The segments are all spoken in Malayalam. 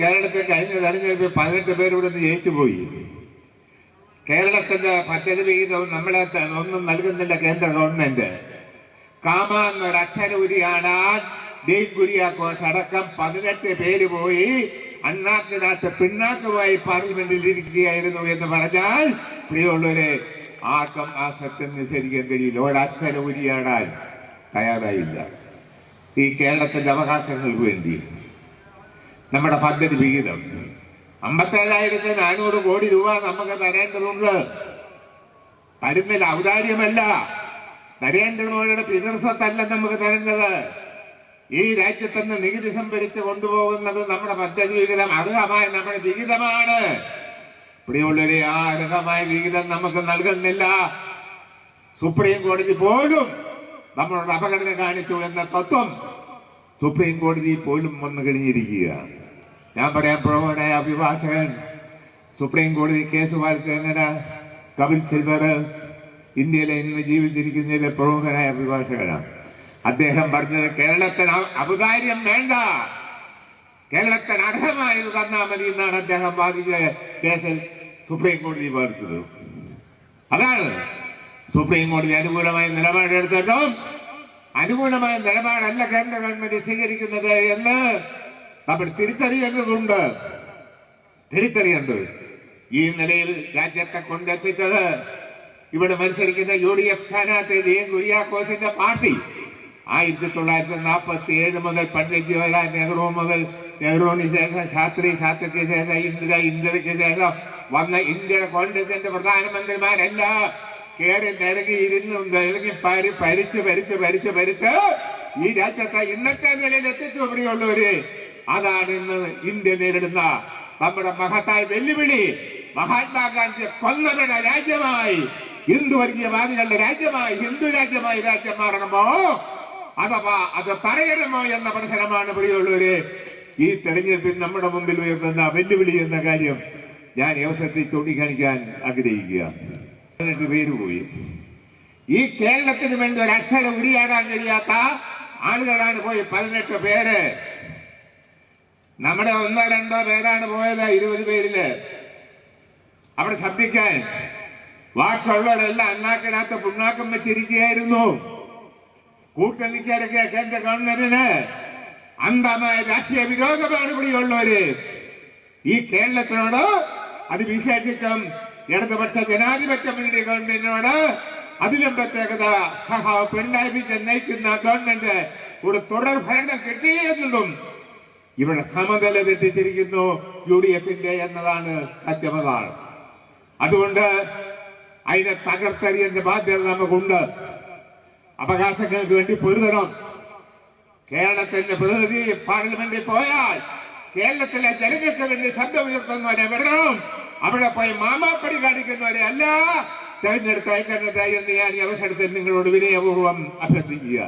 കേരളത്തിൽ കഴിഞ്ഞ തെരഞ്ഞെടുപ്പിൽ പതിനെട്ട് പേര് ഇവിടെ നിന്ന് ജയിച്ചു പോയി. കേരളത്തിന്റെ പദ്ധതി വിഹിതവും നമ്മളെ ഒന്നും നൽകുന്നില്ല കേന്ദ്ര ഗവൺമെന്റ്. കാമ എന്നൊരു അക്ഷര ഉരിയാടാൻ ഡേറ്റ് കുര്യാക്കോസ് അടക്കം പതിനെട്ട് പേര് പോയി അണ്ണാക്കിനകത്ത് പിന്നാക്കുമായി പാർലമെന്റിൽ ഇരിക്കുകയായിരുന്നു എന്ന് പറഞ്ഞാൽ പ്രിയമുള്ളവരെ ആക്കം ആ സത്യം നിഷേധിക്കാൻ കഴിയില്ല. ഒരക്ഷര ഉരിയാടാൻ തയ്യാറായില്ല. ഈ കേരളത്തിന്റെ അവകാശങ്ങൾക്ക് വേണ്ടി. നമ്മുടെ പദ്ധതി വിഹിതം. അമ്പത്തേഴായിരത്തി നാനൂറ് കോടി രൂപ നമുക്ക് തരേണ്ടതുണ്ട്. തരുന്നില്ല ഔദാര്യമല്ല. നരേന്ദ്രമോദിയുടെ പിതൃസ്വത്തല്ല നമുക്ക് തരേണ്ടത്. ഈ രാജ്യത്തുനിന്ന് നികുതി സംഭരിച്ച് കൊണ്ടുപോകുന്നത് നമ്മുടെ പദ്ധതി വിഹിതം. അർഹമായ നമ്മുടെ വിഹിതമാണ്. ഇവിടെയുള്ളൊരു ആ അർഹമായ വിഹിതം നമുക്ക് നൽകുന്നില്ല. സുപ്രീം കോടതി പോലും നമ്മളോട് അപകടന കാണിച്ചു എന്ന തത്വം സുപ്രീം കോടതി പോലും വന്നു കഴിഞ്ഞിരിക്കുക ഞാൻ പറയാം പ്രമുഖനായ അഭിഭാഷകൻ. സുപ്രീം കോടതി കേസ് എങ്ങനെ കപിൽ സിൽവർ ഇന്ത്യയിലെ ഇന്ന് ജീവിച്ചിരിക്കുന്നതിലെ പ്രമുഖനായ അഭിഭാഷകനാണ്. അദ്ദേഹം പറഞ്ഞത് കേരളത്തിന് അപകാര്യം വേണ്ട. കേരളത്തിന് അർഹമായത് തന്നാൽ മതി എന്നാണ് അദ്ദേഹം വാദിച്ച കേസിൽ സുപ്രീം കോടതി വാദിച്ചത്. അതാണ് സുപ്രീം കോടതി അനുകൂലമായ നിലപാടെടുത്തിട്ടും അനുകൂലമായ നിലപാടല്ല കേന്ദ്ര ഗവൺമെന്റ് സ്വീകരിക്കുന്നത് എന്ന് നമ്മൾ തിരിച്ചറിയേണ്ടതുണ്ട്. തിരിച്ചറിയേണ്ടത്. ഈ നിലയിൽ രാജ്യത്തെ കൊണ്ടെത്തിച്ചത് ഇവിടെ മത്സരിക്കുന്ന യു ഡി എഫ് സ്ഥാനാർത്ഥി ഡി എൻ കുര്യാക്കോസിന്റെ പാർട്ടി. ആയിരത്തി തൊള്ളായിരത്തി നാൽപ്പത്തി ഏഴ് മുതൽ പണ്ഡിറ്റ് ജവഹർലാൽ നെഹ്റു മുതൽ നെഹ്റുവിന് ശേഷം ശാസ്ത്രി ശാസ്ത്രിക്ക് ശേഷം ഇന്ദിര ഇന്ദിരയ്ക്ക് ശേഷം വന്ന ഇന്ത്യയുടെ കോൺഗ്രസിന്റെ പ്രധാനമന്ത്രിമാരെല്ലാം കയറി നിരകി ഇരുന്ന് നിരകി പരി പരിച്ച് ഭരിച്ച് ഭരിച്ച് ഭരിച്ച് ഈ രാജ്യത്തെ ഇന്നത്തെ നിലയിൽ എത്തിച്ചു ഇവിടെയുള്ളവര്. അതാണ് ഇന്ന് ഇന്ത്യ നേരിടുന്ന നമ്മുടെ മഹത്തായ വെല്ലുവിളി. മഹാത്മാഗാന്ധിയെ കൊന്നവരുടെ രാജ്യമായി ഹിന്ദു വർഗീയവാദികളുടെ രാജ്യമായി ഹിന്ദു രാജ്യമായി രാജ്യം മാറണമോ? അഥവാ അത് പറയണമോ എന്ന പ്രശ്നമാണ് പ്രിയമുള്ളവര്. ഈ തെരഞ്ഞെടുപ്പിൽ നമ്മുടെ മുമ്പിൽ ഉയർത്തുന്ന വെല്ലുവിളി എന്ന കാര്യം ഞാൻ അവസരത്തിൽ ചൂണ്ടിക്കാണിക്കാൻ ആഗ്രഹിക്കുക. പതിനെട്ട് പേര് പോയി. ഈ കേരളത്തിന് വേണ്ടി ഒരു അക്ഷരം ഉരിയാടാൻ കഴിയാത്ത ആളുകളാണ് പോയി പതിനെട്ട് പേര്. നമ്മുടെ ഒന്നോ രണ്ടോ പേരാണ് പോയത് ഇരുപത് പേരിൽ. അവിടെ ശബ്ദിക്കാൻ. വാക്കുള്ളവരെല്ലാം അണ്ണാക്കിനകത്ത് പുണ്ണാക്കം വെച്ചിരിക്കുകയായിരുന്നു. കൂട്ടണിക്കാരൊക്കെ കേന്ദ്ര ഗവൺമെന്റിന് അന്ധമായ രാഷ്ട്രീയ വിരോധമാണ് ഇവിടെയുള്ളവര്. ഈ കേരളത്തിനോട് അത് വിശേഷിച്ചും ഇടതുപക്ഷ ജനാധിപത്യ മുന്നണി ഗവൺമെന്റിനോട് അതിലും പ്രത്യേകത. പിണറായി നയിക്കുന്ന ഗവൺമെന്റ് ഒരു തുടർ ഭരണം കിട്ടിയെന്നതും ഇവിടെ സമനില തെറ്റിച്ചിരിക്കുന്നു യു ഡി എഫിന്റെ എന്നതാണ് സത്യമതാണ് അതുകൊണ്ട് അതിനെ തകർത്തെറിയേണ്ട ബാധ്യത നമുക്കുണ്ട്. അവകാശങ്ങൾക്ക് വേണ്ടി പൊരുതണം. കേരളത്തിന്റെ പ്രതിനിധി പാർലമെന്റിൽ പോയാൽ കേരളത്തിലെ ജനങ്ങൾക്ക് വേണ്ടി ശബ്ദം ഉയർത്തുന്നവരെ വിടണം അവിടെ പോയി മാമാപ്പടി കാണിക്കുന്നവരെ അല്ല തെരഞ്ഞെടുത്ത് അയക്കേണ്ടത് എന്ന് ഞാൻ ഈ അവസരത്തിൽ നിങ്ങളോട് വിനയപൂർവം അഭ്യർത്ഥിക്കുക.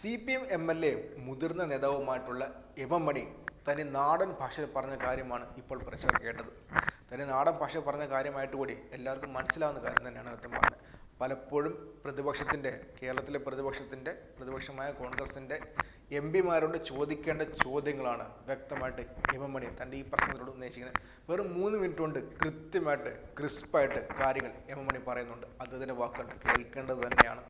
C P M M L A മുതിർന്ന നേതാവുമായിട്ടുള്ള എം എം മണി തനി നാടൻ ഭാഷയിൽ പറഞ്ഞ കാര്യമാണ് ഇപ്പോൾ പ്രഷർ കേട്ടത്. തനി നാടൻ ഭാഷ പറഞ്ഞ കാര്യമായിട്ട് കൂടി എല്ലാവർക്കും മനസ്സിലാവുന്ന കാര്യം തന്നെയാണ് അദ്ദേഹം പറഞ്ഞത്. പലപ്പോഴും പ്രതിപക്ഷത്തിന്റെ കേരളത്തിലെ പ്രതിപക്ഷത്തിന്റെ പ്രതിപക്ഷമായ കോൺഗ്രസിന്റെ എം പിമാരോട് ചോദിക്കേണ്ട ചോദ്യങ്ങളാണ് വ്യക്തമായിട്ട് എം എം മണി തന്റെ ഈ പ്രശ്നത്തിനോട് ഉന്നയിച്ചിരിക്കുന്നത്. വെറും മൂന്ന് മിനിറ്റ് കൊണ്ട് കൃത്യമായിട്ട് ക്രിസ്പായിട്ട് കാര്യങ്ങൾ എം എം മണി പറയുന്നുണ്ട്. അദ്ദേഹത്തിന്റെ വാക്കുകൾ കേൾക്കേണ്ടത് തന്നെയാണ്.